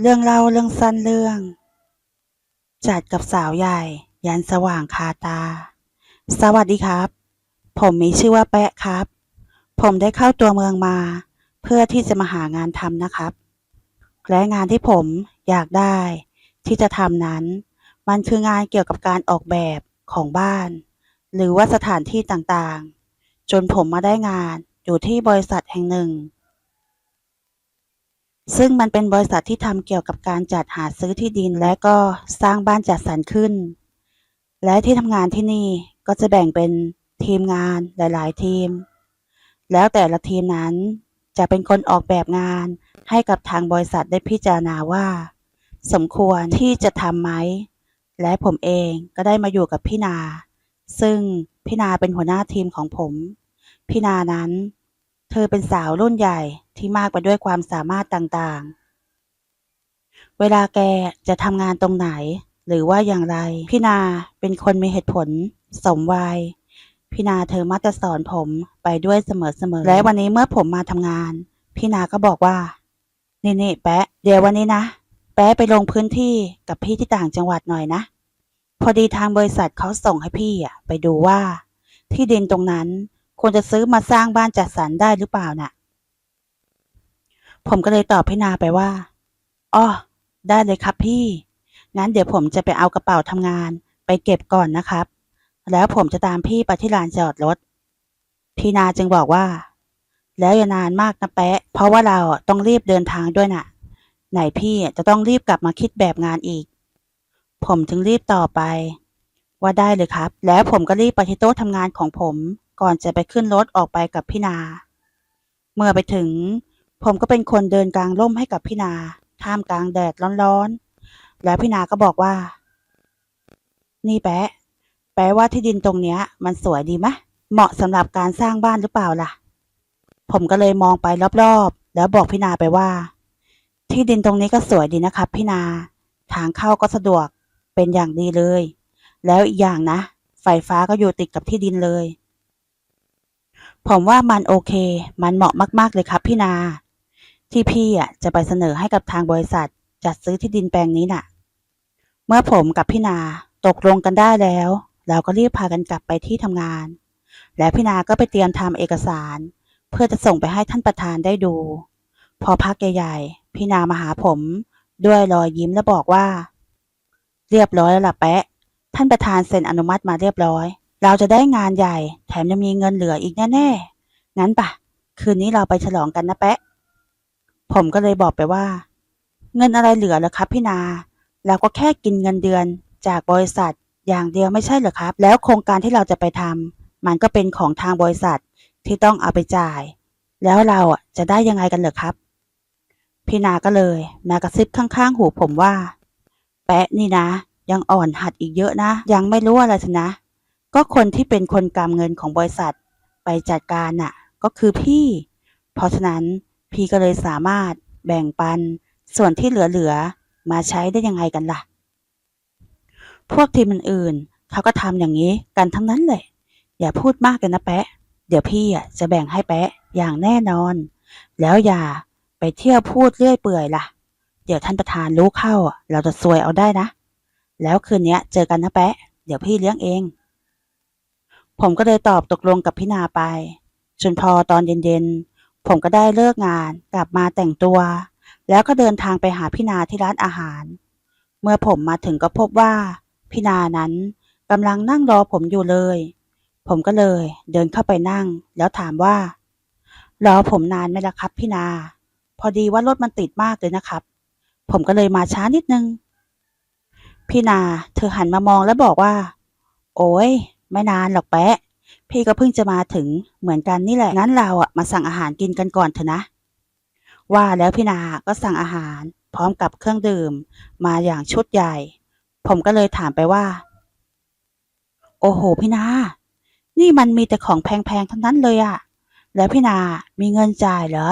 เรื่องเล่าเรื่องสั้นเรื่อง จัดกับสาวใหญ่ ยันสว่างคาตา สวัสดีครับ ผมมีชื่อว่าแปะครับ ผมได้เข้าตัวเมืองมา เพื่อที่จะมาหางานทำนะครับ และงานที่ผมอยากได้ ที่จะทำนั้น มันคืองานเกี่ยวกับการออกแบบของบ้าน หรือว่าสถานที่ต่างๆ จนผมมาได้งานอยู่ที่บริษัทแห่งหนึ่ง ซึ่งมันเป็นบริษัทที่ทำเกี่ยวกับการจัดหาซื้อที่ดิน และก็สร้างบ้านจัดสรรขึ้น และที่ทำงานที่นี่ก็จะแบ่งเป็นทีมงานหลาย ๆ ทีม แล้วแต่ละทีมนั้นจะเป็นคนออกแบบงานให้กับทางบริษัทได้พิจารณาว่า สมควรที่จะทำไหม และผมเองก็ได้มาอยู่กับพี่นา ซึ่งพี่นาเป็นหัวหน้าทีมของผม พี่นานั้น เธอเป็นสาวรุ่นใหญ่ที่มากไปด้วยความสามารถต่างๆ เวลาแกจะทำงานตรงไหน หรือว่าอย่างไร พี่นาเป็นคนมีเหตุผล สมวัย พี่นาเธอมักจะสอนผมไปด้วยเสมอๆ และวันนี้เมื่อผมมาทำงาน พี่นาก็บอกว่า นี่นี่แปะ เดี๋ยววันนี้นะ แปะไปลงพื้นที่กับพี่ที่ต่างจังหวัดหน่อยนะ พอดีทางบริษัทเขาส่งให้พี่อะไปดูว่า ที่ดินตรงนั้น ควรจะซื้อมาสร้างบ้านจัดสรรได้หรือเปล่าน่ะ ผมก็เลยตอบพี่นาไปว่าอ้อได้เลยครับพี่ งั้นเดี๋ยวผมจะไปเอากระเป๋าทำงาน ไปเก็บก่อนนะครับ แล้วผมจะตามพี่ไปที่ลานจอดรถ พี่นาจึงบอกว่า แล้วอย่านานมากนะแปะ เพราะว่าเราต้องรีบเดินทางด้วยน่ะ ไหนพี่จะต้องรีบกลับมาคิดแบบงานอีก ผมจึงรีบต่อบไป ว่าได้เลยครับ แล้วผมก็รีบไปที่โต๊ะทำงานของผม ก่อนจะไปขึ้นรถออกไปกับพี่นา เมื่อไปถึง ผมก็เป็นคนเดินกลางร่มให้กับพี่นา ท่ามกลางแดดร้อนๆ แล้วพี่นาก็บอกว่า นี่แปะ แปะว่าที่ดินตรงเนี้ย มันสวยดีไหมเหมาะสำหรับการสร้างบ้านหรือเปล่าล่ะ ผมก็เลยมองไปรอบๆ แล้วบอกพี่นาไปว่า ที่ดินตรงนี้ก็สวยดีนะครับพี่นา ทางเข้าก็สะดวกเป็นอย่างดีเลย แล้วอีกอย่างนะไฟฟ้าก็อยู่ติดกับที่ดินเลย ผมว่ามันโอเค มันเหมาะมาก ๆ เลยครับพี่นา ที่พี่อะจะไปเสนอให้กับทางบริษัท จัดซื้อที่ดินแปลงนี้น่ะ เมื่อผมกับพี่นาตกลงกันได้แล้ว เราก็รีบพากันกลับไปที่ทำงาน และพี่นาก็ไปเตรียมทำเอกสาร เพื่อจะส่งไปให้ท่านประธานได้ดู พอพักใหญ่ๆพี่นามาหาผม ด้วยรอยยิ้มและบอกว่า เรียบร้อยแล้วล่ะแปะท่านประธานเซ็นอนุมัติมาเรียบร้อย เราจะได้งานใหญ่ แถมยังมีเงินเหลืออีกแน่ๆ งั้นปะ คืนนี้เราไปฉลองกันนะแปะ ผมก็เลยบอกไปว่า เงินอะไรเหลือเหรอครับพี่นา เราก็แค่กินเงินเดือนจากบริษัทอย่างเดียวไม่ใช่เหรอครับ แล้วโครงการที่เราจะไปทำมันก็เป็นของทางบริษัทที่ต้องเอาไปจ่าย แล้วเราอะจะได้ยังไงกันเหรอครับ พี่นาก็เลยมากระซิบข้างๆ หูผมว่า แปะนี่นะ ยังอ่อนหัดอีกเยอะนะ ยังไม่รู้อะไรสินะ ก็คนที่เป็นคนกำเงินของบริษัทไปจัดการน่ะ ก็คือพี่ เพราะฉะนั้นพี่ก็เลยสามารถแบ่งปันส่วนที่เหลือๆมาใช้ได้ยังไงกันล่ะ พวกทีมอื่นๆเขาก็ทำอย่างนี้กันทั้งนั้นเลยอย่าพูดมากเลยนะแปะ เดี๋ยวพี่อะจะแบ่งให้แปะอย่างแน่นอน แล้วอย่าไปเที่ยวพูดเรื่อยเปื่อยล่ะ เดี๋ยวท่านประธานรู้เข้า เราจะซวยเอาได้นะ แล้วคืนนี้เจอกันนะแปะ เดี๋ยวพี่เลี้ยงเอง ผมก็เลยตอบตกลงกับพี่นาไปจนพอตอนเย็นๆ ผมก็ได้เลิกงานกลับมาแต่งตัว แล้วก็เดินทางไปหาพี่นาที่ร้านอาหาร เมื่อผมมาถึงก็พบว่าพี่นานั้นกำลังนั่งรอผมอยู่เลย ผมก็เลยเดินเข้าไปนั่ง แล้วถามว่า รอผมนานไหมล่ะครับพี่นา พอดีว่ารถมันติดมากเลยนะครับ ผมก็เลยมาช้านิดนึง พี่นาเธอหันมามองแล้วบอกว่า โอ้ย ไม่นานหรอกแปะ พี่ก็เพิ่งจะมาถึงเหมือนกันนี่แหละ งั้นเราอะมาสั่งอาหารกินกันก่อนเถอะนะ ว่าแล้วพี่นาก็สั่งอาหารพร้อมกับเครื่องดื่ม มาอย่างชุดใหญ่ ผมก็เลยถามไปว่า โอ้โห พี่นา นี่มันมีแต่ของแพงๆทั้งนั้นเลยอะแล้วพี่นามีเงินจ่ายเหรอ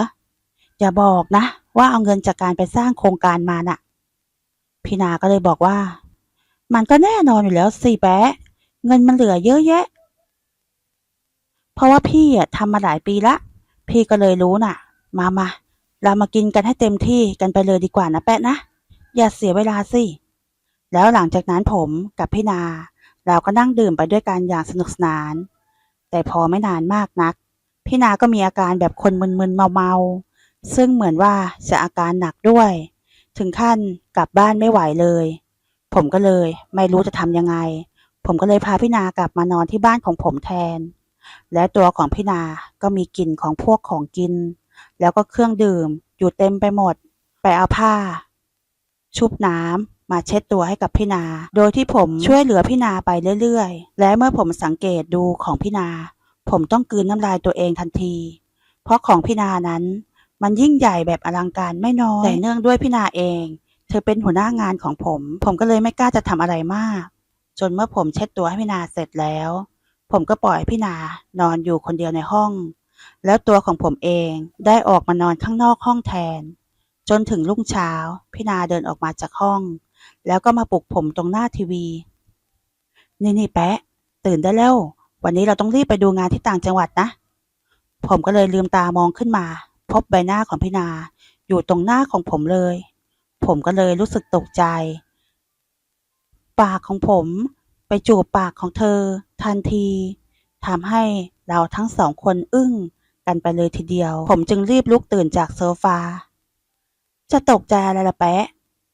อย่าบอกนะ ว่าเอาเงินจากการไปสร้างโครงการมาน่ะ พี่นาก็เลยบอกว่า มันก็แน่นอนอยู่แล้วสิแปะ เงินมันเหลือเยอะแยะ เพราะว่าพี่อะทำมาหลายปีละ พี่ก็เลยรู้น่ะ มามาเรามากินกันให้เต็มที่กันไปเลยดีกว่านะแปะนะ อย่าเสียเวลาสิ แล้วหลังจากนั้นผมกับพี่นา เราก็นั่งดื่มไปด้วยกันอย่างสนุกสนาน แต่พอไม่นานมากนัก พี่นาก็มีอาการแบบคนมึนๆเมาๆ ซึ่งเหมือนว่าจะอาการหนักด้วย ถึงขั้นกลับบ้านไม่ไหวเลย ผมก็เลยไม่รู้จะทำยังไง ผมก็เลยพาพี่นากลับมานอนที่บ้านของผมแทน และตัวของพี่นาก็มีกลิ่นของพวกของกิน แล้วก็เครื่องดื่มอยู่เต็มไปหมด ไปเอาผ้า ชุบน้ำมาเช็ดตัวให้กับพี่นา โดยที่ผมช่วยเหลือพี่นาไปเรื่อยๆ และเมื่อผมสังเกตดูของพี่นา ผมต้องกลืนน้ำลายตัวเองทันที เพราะของพี่นานั้น มันยิ่งใหญ่แบบอลังการไม่น้อยแต่เนื่องด้วยพี่นาเอง เธอเป็นหัวหน้างานของผม ผมก็เลยไม่กล้าจะทำอะไรมาก จนเมื่อผมเช็ดตัวให้พี่นาเสร็จแล้ว ผมก็ปล่อยพี่นานอนอยู่คนเดียวในห้อง แล้วตัวของผมเองได้ออกมานอนข้างนอกห้องแทน จนถึงรุ่งเช้าพี่นาเดินออกมาจากห้อง แล้วก็มาปลุกผมตรงหน้าทีวี นี่นี่แปะ ตื่นได้แล้ว วันนี้เราต้องรีบไปดูงานที่ต่างจังหวัดนะ ผมก็เลยลืมตามองขึ้นมา พบใบหน้าของพี่นาอยู่ตรงหน้าของผมเลย ผมก็เลยรู้สึกตกใจ ปากของผม ไปจูบปากของเธอ ทันทีทำให้เราทั้งสองคนอึ้งกันไปเลยทีเดียว ผมจึงรีบลุกตื่นจากโซฟา จะตกใจอะไรล่ะแป๊ะ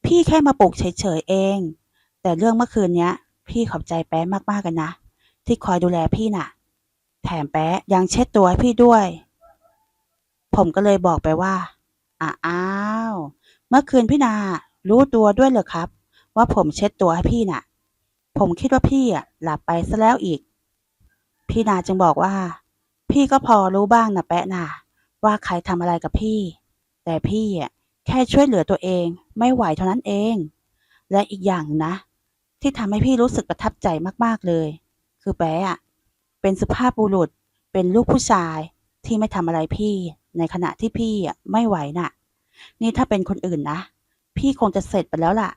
พี่แค่มาปลุกเฉยๆเอง แต่เรื่องเมื่อคืนเนี้ย พี่ขอบใจแป๊ะมากๆกันนะ ที่คอยดูแลพี่น่ะ แถมแป๊ะยังเช็ดตัวให้พี่ด้วย ผมก็เลยบอกไปว่าอ้าว เมื่อคืนพี่นา รู้ตัวด้วยเหรอครับ ว่าผมเช็ดตัวให้พี่น่ะ ผมคิดว่าพี่อะหลับไปซะแล้วอีก พี่นาจึงบอกว่า พี่ก็พอรู้บ้างนะแปะน่ะว่าใครทำอะไรกับพี่ แต่พี่อะแค่ช่วยเหลือตัวเองไม่ไหวเท่านั้นเอง และอีกอย่างนะ ที่ทำให้พี่รู้สึกประทับใจมากๆเลย คือแปะอะเป็นสุภาพบุรุษเป็นลูกผู้ชายที่ไม่ทำอะไรพี่ในขณะที่พี่อะไม่ไหวน่ะ นี่ถ้าเป็นคนอื่นนะ พี่คงจะเสร็จไปแล้วล่ะ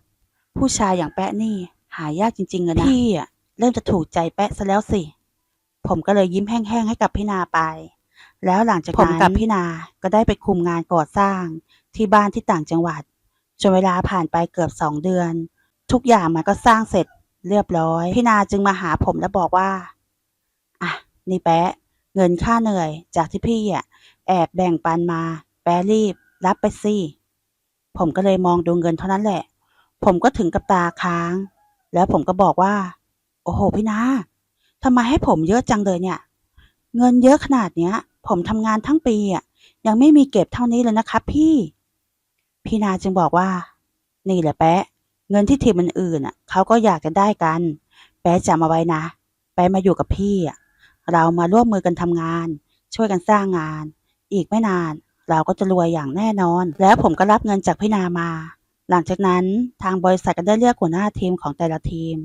ผู้ชายอย่างแปะนี่ หายากจริงๆเลยนะพี่อะเริ่มจะถูกใจแปะซะแล้วสิ ผมก็เลยยิ้มแห้งๆให้กับพี่นาไป แล้วหลังจากนั้นผมกับพี่นาก็ได้ไปคุมงานก่อสร้างที่บ้านที่ต่างจังหวัดจนเวลาผ่านไปเกือบสองเดือน ทุกอย่างมันก็สร้างเสร็จเรียบร้อย พี่นาจึงมาหาผมแล้วบอกว่า อะ นี่แปะเงินค่าเหนื่อย จากที่พี่อะแอบแบ่งปันมา แปะรีบ รับไปสิผมก็เลยมองดูเงินเท่านั้นแหละ ผมก็ถึงกับตาค้าง แล้วผมก็บอกว่า โอ้โห พี่นาทำไมให้ผมเยอะจังเลยเนี่ย เงินเยอะขนาดเนี้ย ผมทำงานทั้งปีอะ ยังไม่มีเก็บเท่านี้เลยนะครับพี่ พี่นาจึงบอกว่า นี่แหละแปะ เงินที่ทีมอื่นอะเขาก็อยากจะได้กัน แปะจำเอาไว้นะ แปะมาอยู่กับพี่อะ เรามาร่วมมือกันทำงาน ช่วยกันสร้างงาน อีกไม่นาน เราก็จะรวยอย่างแน่นอน แล้วผมก็รับเงินจากพี่นามา หลังจากนั้นทางบริษัทก็ได้เรียกหัวหน้าทีมของแต่ละทีม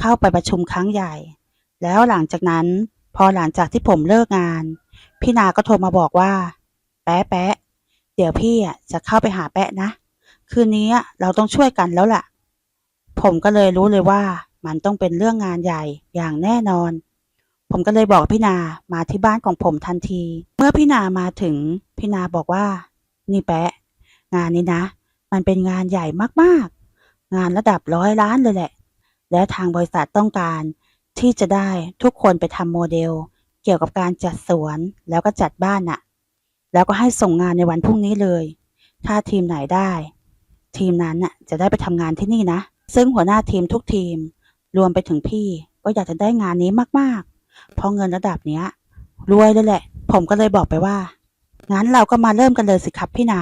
เข้าไปประชุมครั้งใหญ่ แล้วหลังจากนั้น พอหลังจากที่ผมเลิกงาน พี่นาก็โทรมาบอกว่า แป๊ะแป๊ะเดี๋ยวพี่อะจะเข้าไปหาแป๊ะนะ คืนนี้เราต้องช่วยกันแล้วล่ะ ผมก็เลยรู้เลยว่ามันต้องเป็นเรื่องงานใหญ่อย่างแน่นอน ผมก็เลยบอกพี่นามาที่บ้านของผมทันที เมื่อพี่นามาถึงพี่นาบอกว่า นี่แป๊ะงานนี้นะ มันเป็นงานใหญ่มากๆ งานระดับร้อยล้านเลยแหละ และทางบริษัทต้องการที่จะได้ทุกคนไปทำโมเดล เกี่ยวกับการจัดสวนแล้วก็จัดบ้านน่ะ แล้วก็ให้ส่งงานในวันพรุ่งนี้เลย ถ้าทีมไหนได้ ทีมนั้นน่ะจะได้ไปทำงานที่นี่นะ ซึ่งหัวหน้าทีมทุกทีม รวมไปถึงพี่ก็อยากจะได้งานนี้มากๆ เพราะเงินระดับเนี้ยรวยเลยแหละ ผมก็เลยบอกไปว่า งั้นเราก็มาเริ่มกันเลยสิครับพี่นา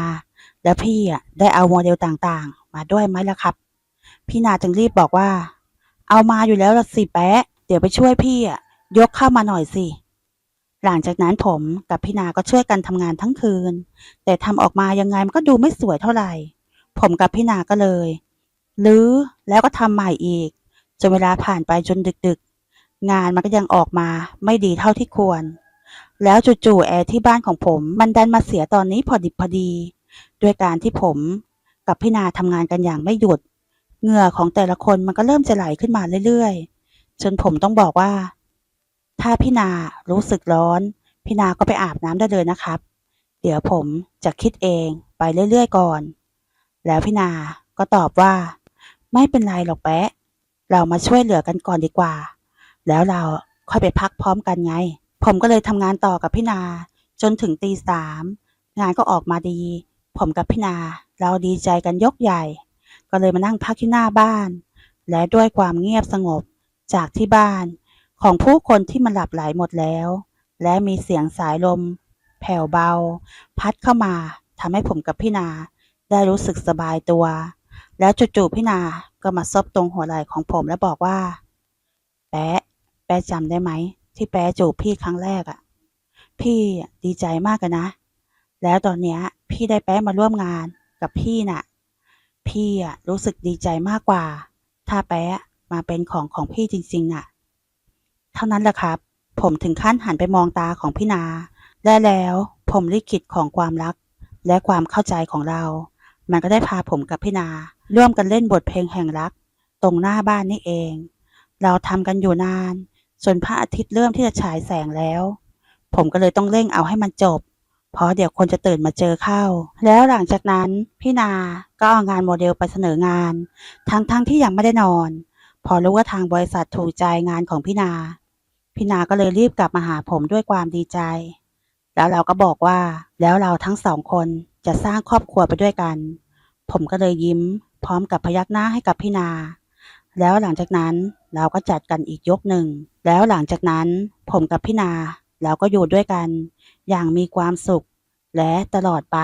แล้วพี่อะได้เอาโมเดลต่างๆ มาด้วยไหมล่ะครับ พี่นาจึงรีบบอกว่า เอามาอยู่แล้วละสิแปะเดี๋ยวไปช่วยพี่อะยกเข้ามาหน่อยสิ หลังจากนั้นผมกับพี่นาก็ช่วยกันทำงานทั้งคืน แต่ทำออกมายังไงมันก็ดูไม่สวยเท่าไหร่ ผมกับพี่นาก็เลยรื้อแล้วก็ทำใหม่อีกจนเวลาผ่านไปจนดึกๆ งานมันก็ยังออกมาไม่ดีเท่าที่ควร แล้วจู่ๆแอร์ที่บ้านของผมมันดันมาเสียตอนนี้พอดิบพอดี ด้วยการที่ผมกับพี่นาทำงานกันอย่างไม่หยุด เหงื่อของแต่ละคนมันก็เริ่มจะไหลขึ้นมาเรื่อยๆ จนผมต้องบอกว่า ถ้าพี่นารู้สึกร้อน พี่นาก็ไปอาบน้ำได้เลยนะครับ เดี๋ยวผมจะคิดเองไปเรื่อยๆก่อน แล้วพี่นาก็ตอบว่า ไม่เป็นไรหรอกแปะเรามาช่วยเหลือกันก่อนดีกว่า แล้วเราค่อยไปพักพร้อมกันไง ผมก็เลยทำงานต่อกับพี่นา จนถึงตีสามงานก็ออกมาดี ผมกับพี่นา เราดีใจกันยกใหญ่ ก็เลยมานั่งพักที่หน้าบ้าน และด้วยความเงียบสงบจากที่บ้าน ของผู้คนที่มันหลับไหลหมดแล้ว และมีเสียงสายลม แผ่วเบา พัดเข้ามาทำให้ผมกับพี่นา ได้รู้สึกสบายตัว แล้วจู่ๆพี่นาก็มาซบตรงหัวไหล่ของผมและบอกว่า แป๊ะแป๊ะจำได้ไหม ที่แป๊ะจูบพี่ครั้งแรกอะ่ะ พี่ดีใจมากกันนะ แล้วตอนเนี้ยพี่ได้แป๊ะมาร่วมงานกับพี่น่ะ พี่อะรู้สึกดีใจมากกว่า ถ้าแป๊ะมาเป็นของของพี่จริงๆน่ะ เท่านั้นแหละครับ ผมถึงขั้นหันไปมองตาของพี่นา และแล้วผมลิขิตของความรัก และความเข้าใจของเรา มันก็ได้พาผมกับพี่นา ร่วมกันเล่นบทเพลงแห่งรัก ตรงหน้าบ้านนี่เอง เราทำกันอยู่นานจนพระอาทิตย์เริ่มที่จะฉายแสงแล้ว ผมก็เลยต้องเร่งเอาให้มันจบ เพราะเดี๋ยวคนจะตื่นมาเจอเข้า แล้วหลังจากนั้นพี่นาก็เอางานโมเดลไปเสนองาน ทั้งๆทที่ยังไม่ได้นอน พอรู้ว่าทางบริษัทถูกใจงานของพี่นา พี่นาก็เลยรีบกลับมาหาผมด้วยความดีใจ แล้วเราก็บอกว่า แล้วเราทั้งสองคนจะสร้างครอบครัวไปด้วยกัน ผมก็เลยยิ้ม พร้อมกับพยักหน้าให้กับพี่นา แล้วหลังจากนั้นเราก็จัดกันอีกยกหนึ่ง แล้วหลังจากนั้นผมกับพี่นาเราก็อยู่ด้วยกัน อย่างมีความสุขและตลอดไป